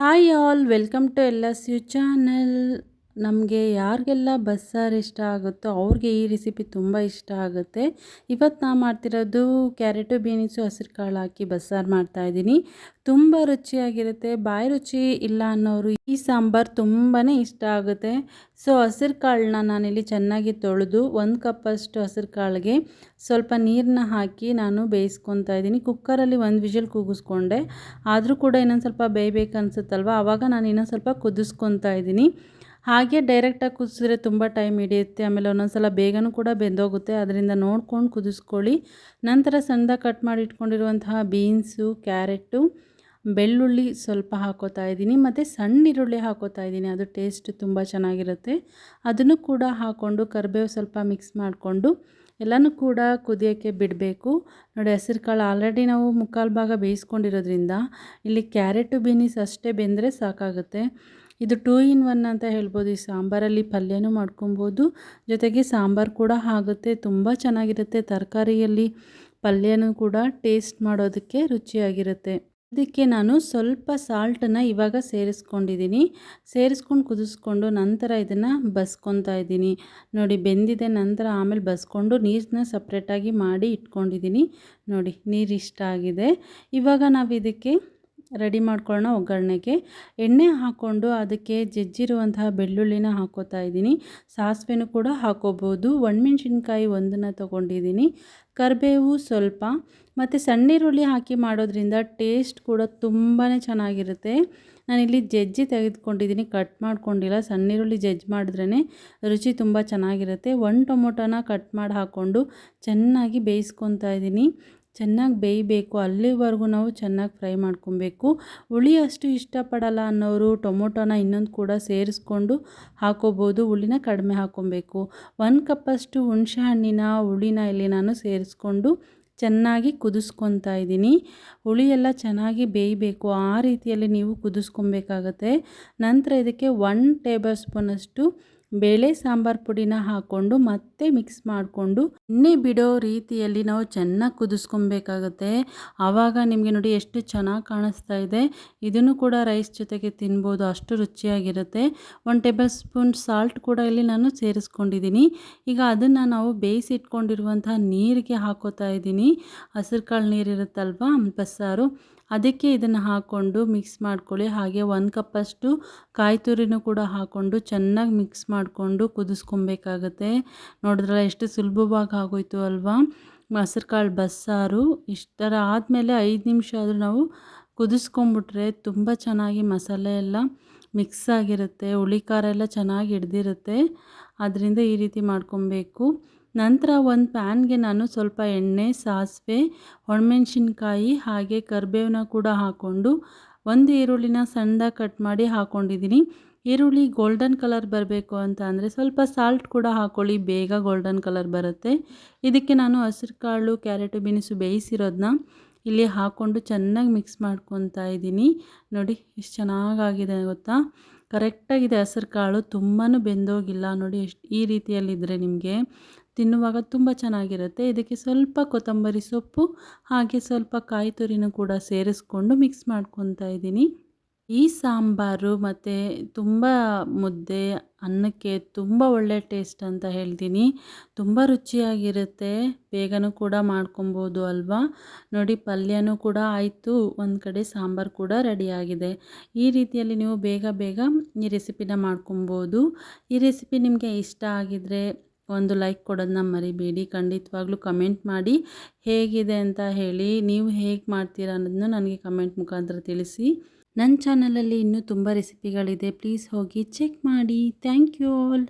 hi all welcome to L S U channel ನಮಗೆ ಯಾರಿಗೆಲ್ಲ ಬಸ್ಸಾರು ಇಷ್ಟ ಆಗುತ್ತೋ ಅವ್ರಿಗೆ ಈ ರೆಸಿಪಿ ತುಂಬ ಇಷ್ಟ ಆಗುತ್ತೆ. ಇವತ್ತು ನಾ ಮಾಡ್ತಿರೋದು ಕ್ಯಾರೆಟು, ಬೀನ್ಸು, ಹಸಿರು ಕಾಳು ಹಾಕಿ ಬಸ್ಸಾರು ಮಾಡ್ತಾಯಿದ್ದೀನಿ ತುಂಬ ರುಚಿಯಾಗಿರುತ್ತೆ. ಬಾಯಿ ರುಚಿ ಇಲ್ಲ ಅನ್ನೋರು ಈ ಸಾಂಬಾರು ತುಂಬಾ ಇಷ್ಟ ಆಗುತ್ತೆ. ಸೊ, ಹಸಿರು ಕಾಳನ್ನ ನಾನಿಲ್ಲಿ ಚೆನ್ನಾಗಿ ತೊಳೆದು ಒಂದು ಕಪ್ಪಷ್ಟು ಹಸಿರು ಕಾಳಿಗೆ ಸ್ವಲ್ಪ ನೀರನ್ನ ಹಾಕಿ ನಾನು ಬೇಯಿಸ್ಕೊತಾ ಇದ್ದೀನಿ. ಕುಕ್ಕರಲ್ಲಿ ಒಂದು ವಿಷಲ್ ಕೂಗಿಸ್ಕೊಂಡೆ ಆದರೂ ಕೂಡ ಇನ್ನೊಂದು ಸ್ವಲ್ಪ ಬೇಯಬೇಕು ಅನ್ಸುತ್ತಲ್ವ? ಆವಾಗ ನಾನು ಇನ್ನೊಂದು ಸ್ವಲ್ಪ ಕುದಿಸ್ಕೊತಾ ಇದ್ದೀನಿ. ಹಾಗೆ ಡೈರೆಕ್ಟಾಗಿ ಕುದಿಸಿದ್ರೆ ತುಂಬ ಟೈಮ್ ಹಿಡಿಯುತ್ತೆ. ಆಮೇಲೆ ಒಂದೊಂದು ಸಲ ಬೇಗನೂ ಕೂಡ ಬೆಂದೋಗುತ್ತೆ. ಅದರಿಂದ ನೋಡ್ಕೊಂಡು ಕುದಿಸ್ಕೊಳ್ಳಿ. ನಂತರ ಸಣ್ಣದಾಗಿ ಕಟ್ ಮಾಡಿ ಇಟ್ಕೊಂಡಿರುವಂತಹ ಬೀನ್ಸು ಕ್ಯಾರೆಟು ಬೆಳ್ಳುಳ್ಳಿ ಸ್ವಲ್ಪ ಹಾಕೋತಾ ಇದ್ದೀನಿ. ಮತ್ತು ಸಣ್ಣ ಈರುಳ್ಳಿ ಹಾಕೋತಾ ಇದ್ದೀನಿ. ಅದು ಟೇಸ್ಟ್ ತುಂಬ ಚೆನ್ನಾಗಿರುತ್ತೆ. ಅದನ್ನು ಕೂಡ ಹಾಕ್ಕೊಂಡು ಕರಿಬೇವು ಸ್ವಲ್ಪ ಮಿಕ್ಸ್ ಮಾಡಿಕೊಂಡು ಎಲ್ಲನೂ ಕೂಡ ಕುದಿಯೋಕ್ಕೆ ಬಿಡಬೇಕು. ನೋಡಿ, ಹಸಿರು ಕಾಳು ಆಲ್ರೆಡಿ ನಾವು ಮುಕ್ಕಾಲು ಭಾಗ ಬೇಯಿಸ್ಕೊಂಡಿರೋದ್ರಿಂದ ಇಲ್ಲಿ ಕ್ಯಾರೆಟು ಬೀನಿಸ್ ಅಷ್ಟೇ ಬೆಂದರೆ ಸಾಕಾಗುತ್ತೆ. ಇದು ಟೂ ಇನ್ ಒನ್ ಅಂತ ಹೇಳ್ಬೋದು. ಈ ಸಾಂಬಾರಲ್ಲಿ ಪಲ್ಯನೂ ಮಾಡ್ಕೊಬೋದು. ಜೊತೆಗೆ ಸಾಂಬಾರು ಕೂಡ ಆಗುತ್ತೆ, ತುಂಬ ಚೆನ್ನಾಗಿರುತ್ತೆ. ತರಕಾರಿಯಲ್ಲಿ ಪಲ್ಯನೂ ಕೂಡ ಟೇಸ್ಟ್ ಮಾಡೋದಕ್ಕೆ ರುಚಿಯಾಗಿರುತ್ತೆ. ಇದಕ್ಕೆ ನಾನು ಸ್ವಲ್ಪ ಸಾಲ್ಟನ್ನು ಇವಾಗ ಸೇರಿಸ್ಕೊಂಡಿದ್ದೀನಿ. ಸೇರಿಸ್ಕೊಂಡು ಕುದಿಸ್ಕೊಂಡು ನಂತರ ಇದನ್ನು ಬಸ್ಕೊತಾ ಇದ್ದೀನಿ. ನೋಡಿ, ಬೆಂದಿದೆ ನಂತರ ಆಮೇಲೆ ಬಸ್ಕೊಂಡು ನೀರನ್ನ ಸಪ್ರೇಟಾಗಿ ಮಾಡಿ ಇಟ್ಕೊಂಡಿದ್ದೀನಿ. ನೋಡಿ ನೀರು ಇಷ್ಟ ಆಗಿದೆ. ಇವಾಗ ನಾವು ಇದಕ್ಕೆ ರೆಡಿ ಮಾಡ್ಕೊಳ್ಳೋಣ ಒಗ್ಗರಣೆಗೆ. ಎಣ್ಣೆ ಹಾಕ್ಕೊಂಡು ಅದಕ್ಕೆ ಜಜ್ಜಿರುವಂತಹ ಬೆಳ್ಳುಳ್ಳಿನ ಹಾಕೋತಾ ಇದ್ದೀನಿ. ಸಾಸಿವೆನೂ ಕೂಡ ಹಾಕೋಬೋದು. ಒಣಮೆಣ್ಸಿನ್ಕಾಯಿ ಒಂದನ್ನು ತೊಗೊಂಡಿದ್ದೀನಿ. ಕರಿಬೇವು ಸ್ವಲ್ಪ. ಮತ್ತು ಸಣ್ಣೀರುಳ್ಳಿ ಹಾಕಿ ಮಾಡೋದ್ರಿಂದ ಟೇಸ್ಟ್ ಕೂಡ ತುಂಬಾ ಚೆನ್ನಾಗಿರುತ್ತೆ. ನಾನಿಲ್ಲಿ ಜಜ್ಜಿ ತೆಗೆದುಕೊಂಡಿದ್ದೀನಿ. ಕಟ್ ಮಾಡ್ಕೊಂಡಿಲ್ಲ. ಸಣ್ಣೀರುಳ್ಳಿ ಜಜ್ಜಿ ಮಾಡಿದ್ರೇ ರುಚಿ ತುಂಬ ಚೆನ್ನಾಗಿರುತ್ತೆ. ಒಂದು ಟೊಮೊಟೊನ ಕಟ್ ಮಾಡಿ ಹಾಕ್ಕೊಂಡು ಚೆನ್ನಾಗಿ ಬೇಯಿಸ್ಕೊತಾ ಇದ್ದೀನಿ. ಚೆನ್ನಾಗಿ ಬೇಯಬೇಕು, ಅಲ್ಲಿವರೆಗೂ ನಾವು ಚೆನ್ನಾಗಿ ಫ್ರೈ ಮಾಡ್ಕೊಬೇಕು. ಹುಳಿ ಅಷ್ಟು ಇಷ್ಟಪಡಲ್ಲ ಅನ್ನೋರು ಟೊಮೊಟೊನ ಇನ್ನೊಂದು ಕೂಡ ಸೇರಿಸ್ಕೊಂಡು ಹಾಕೋಬೋದು, ಹುಳಿನ ಕಡಿಮೆ ಹಾಕ್ಕೊಬೇಕು ಒಂದು ಕಪ್ಪಷ್ಟು ಹುಣಸೆ ಹಣ್ಣಿನ ಹುಳಿನ ಇಲ್ಲಿ ನಾನು ಸೇರಿಸ್ಕೊಂಡು ಚೆನ್ನಾಗಿ ಕುದಿಸ್ಕೊತಾ ಇದ್ದೀನಿ. ಹುಳಿ ಎಲ್ಲ ಚೆನ್ನಾಗಿ ಬೇಯಬೇಕು, ಆ ರೀತಿಯಲ್ಲಿ ನೀವು ಕುದಿಸ್ಕೊಬೇಕಾಗತ್ತೆ. ನಂತರ ಇದಕ್ಕೆ ಒನ್ ಟೇಬಲ್ ಸ್ಪೂನಷ್ಟು ಬೇಳೆ, ಸಾಂಬಾರ್ ಪುಡಿನ ಹಾಕ್ಕೊಂಡು ಮತ್ತೆ ಮಿಕ್ಸ್ ಮಾಡಿಕೊಂಡು ಎಣ್ಣೆ ಬಿಡೋ ರೀತಿಯಲ್ಲಿ ನಾವು ಚೆನ್ನಾಗಿ ಕುದಿಸ್ಕೊಬೇಕಾಗುತ್ತೆ. ಆವಾಗ ನಿಮಗೆ ನೋಡಿ ಎಷ್ಟು ಚೆನ್ನಾಗಿ ಕಾಣಿಸ್ತಾ ಇದೆ. ಇದನ್ನು ಕೂಡ ರೈಸ್ ಜೊತೆಗೆ ತಿನ್ಬೋದು, ಅಷ್ಟು ರುಚಿಯಾಗಿರುತ್ತೆ. ಒನ್ ಟೇಬಲ್ ಸ್ಪೂನ್ ಸಾಲ್ಟ್ ಕೂಡ ಇಲ್ಲಿ ನಾನು ಸೇರಿಸ್ಕೊಂಡಿದ್ದೀನಿ. ಈಗ ಅದನ್ನು ನಾವು ಬೇಯಿಸಿಟ್ಕೊಂಡಿರುವಂತಹ ನೀರಿಗೆ ಹಾಕೋತಾ ಇದ್ದೀನಿ. ಹಸಿರು ಕಾಳು ನೀರಿರುತ್ತಲ್ವ ಬಸ್ಸಾರು. ಅದಕ್ಕೆ ಇದನ್ನು ಹಾಕ್ಕೊಂಡು ಮಿಕ್ಸ್ ಮಾಡ್ಕೊಳ್ಳಿ. ಹಾಗೆ ಒಂದು ಕಪ್ಪಷ್ಟು ಕಾಯಿ ತುರಿನೂ ಕೂಡ ಹಾಕ್ಕೊಂಡು ಚೆನ್ನಾಗಿ ಮಿಕ್ಸ್ ಮಾಡಿಕೊಂಡು ಕುದಿಸ್ಕೊಬೇಕಾಗತ್ತೆ. ನೋಡಿದ್ರಲ್ಲ ಎಷ್ಟು ಸುಲಭವಾಗಿ ಆಗೋಯ್ತು ಅಲ್ವಾ? ಮೊಸರು ಕಾಳು ಬಸ್ಸಾರು ಇಷ್ಟರ ಆದಮೇಲೆ ಐದು ನಿಮಿಷ ಆದರೂ ನಾವು ಕುದಿಸ್ಕೊಂಬಿಟ್ರೆ ತುಂಬ ಚೆನ್ನಾಗಿ ಮಸಾಲೆ ಎಲ್ಲ ಮಿಕ್ಸ್ ಆಗಿರುತ್ತೆ, ಹುಳಿ ಖಾರ ಎಲ್ಲ ಚೆನ್ನಾಗಿ ಹಿಡ್ದಿರುತ್ತೆ. ಅದರಿಂದ ಈ ರೀತಿ ಮಾಡ್ಕೊಬೇಕು. ನಂತರ ಒಂದು ಪ್ಯಾನ್ಗೆ ನಾನು ಸ್ವಲ್ಪ ಎಣ್ಣೆ, ಸಾಸಿವೆ, ಒಣಮೆಣ್ಸಿನ್ಕಾಯಿ ಹಾಗೆ ಕರಿಬೇವನ್ನ ಕೂಡ ಹಾಕ್ಕೊಂಡು ಒಂದು ಈರುಳ್ಳಿನ ಸಣ್ಣದಾಗಿ ಕಟ್ ಮಾಡಿ ಹಾಕ್ಕೊಂಡಿದ್ದೀನಿ ಈರುಳ್ಳಿ ಗೋಲ್ಡನ್ ಕಲರ್ ಬರಬೇಕು ಅಂತ ಅಂದರೆ ಸ್ವಲ್ಪ ಸಾಲ್ಟ್ ಕೂಡ ಹಾಕ್ಕೊಳ್ಳಿ ಬೇಗ ಗೋಲ್ಡನ್ ಕಲರ್ ಬರುತ್ತೆ. ಇದಕ್ಕೆ ನಾನು ಹಸಿರು ಕಾಳು, ಕ್ಯಾರೆಟು, ಬೀನ್ಸು ಬೇಯಿಸಿರೋದನ್ನ ಇಲ್ಲಿ ಹಾಕ್ಕೊಂಡು ಚೆನ್ನಾಗಿ ಮಿಕ್ಸ್ ಮಾಡ್ಕೊತಾ ಇದ್ದೀನಿ. ನೋಡಿ ಎಷ್ಟು ಚೆನ್ನಾಗಾಗಿದೆ ಗೊತ್ತಾ? ಕರೆಕ್ಟಾಗಿದೆ ಹಸಿರು ಕಾಳು ತುಂಬಾ ಬೆಂದೋಗಿಲ್ಲ. ನೋಡಿ ಎಷ್ಟು ಈ ರೀತಿಯಲ್ಲಿದ್ದರೆ ನಿಮಗೆ. ತಿನ್ನುವಾಗ ತುಂಬ ಚೆನ್ನಾಗಿರುತ್ತೆ. ಇದಕ್ಕೆ ಸ್ವಲ್ಪ ಕೊತ್ತಂಬರಿ ಸೊಪ್ಪು, ಹಾಗೆ ಸ್ವಲ್ಪ ಕಾಯಿ ತುರಿನ ಕೂಡ ಸೇರಿಸ್ಕೊಂಡು ಮಿಕ್ಸ್ ಮಾಡ್ಕೊತಾ ಇದ್ದೀನಿ. ಈ ಸಾಂಬಾರು ಮತ್ತು ತುಂಬ ಮುದ್ದೆ, ಅನ್ನಕ್ಕೆ ತುಂಬ ಒಳ್ಳೆ ಟೇಸ್ಟ್ ಅಂತ ಹೇಳ್ತೀನಿ. ತುಂಬ ರುಚಿಯಾಗಿರುತ್ತೆ. ಬೇಗನೂ ಕೂಡ ಮಾಡ್ಕೊಬೋದು ಅಲ್ವಾ? ನೋಡಿ, ಪಲ್ಯನೂ ಕೂಡ ಆಯಿತು. ಒಂದು ಕಡೆ ಸಾಂಬಾರು ಕೂಡ ರೆಡಿಯಾಗಿದೆ ಈ ರೀತಿಯಲ್ಲಿ ನೀವು ಬೇಗ ಬೇಗ ಈ ರೆಸಿಪಿನ ಮಾಡ್ಕೊಬೋದು ಈ ರೆಸಿಪಿ ನಿಮಗೆ ಇಷ್ಟ ಆಗಿದರೆ ಒಂದು ಲೈಕ್ ಕೊಡೋದನ್ನ ಮರಿಬೇಡಿ. ಖಂಡಿತವಾಗ್ಲೂ ಕಮೆಂಟ್ ಮಾಡಿ ಹೇಗಿದೆ ಅಂತ ಹೇಳಿ. ನೀವು ಹೇಗೆ ಮಾಡ್ತೀರಾ ಅನ್ನೋದನ್ನು ನನಗೆ ಕಮೆಂಟ್ ಮುಖಾಂತರ ತಿಳಿಸಿ. ನನ್ನ ಚಾನಲಲ್ಲಿ ಇನ್ನೂ ತುಂಬ ರೆಸಿಪಿಗಳಿದೆ ಪ್ಲೀಸ್ ಹೋಗಿ ಚೆಕ್ ಮಾಡಿ. Thank you all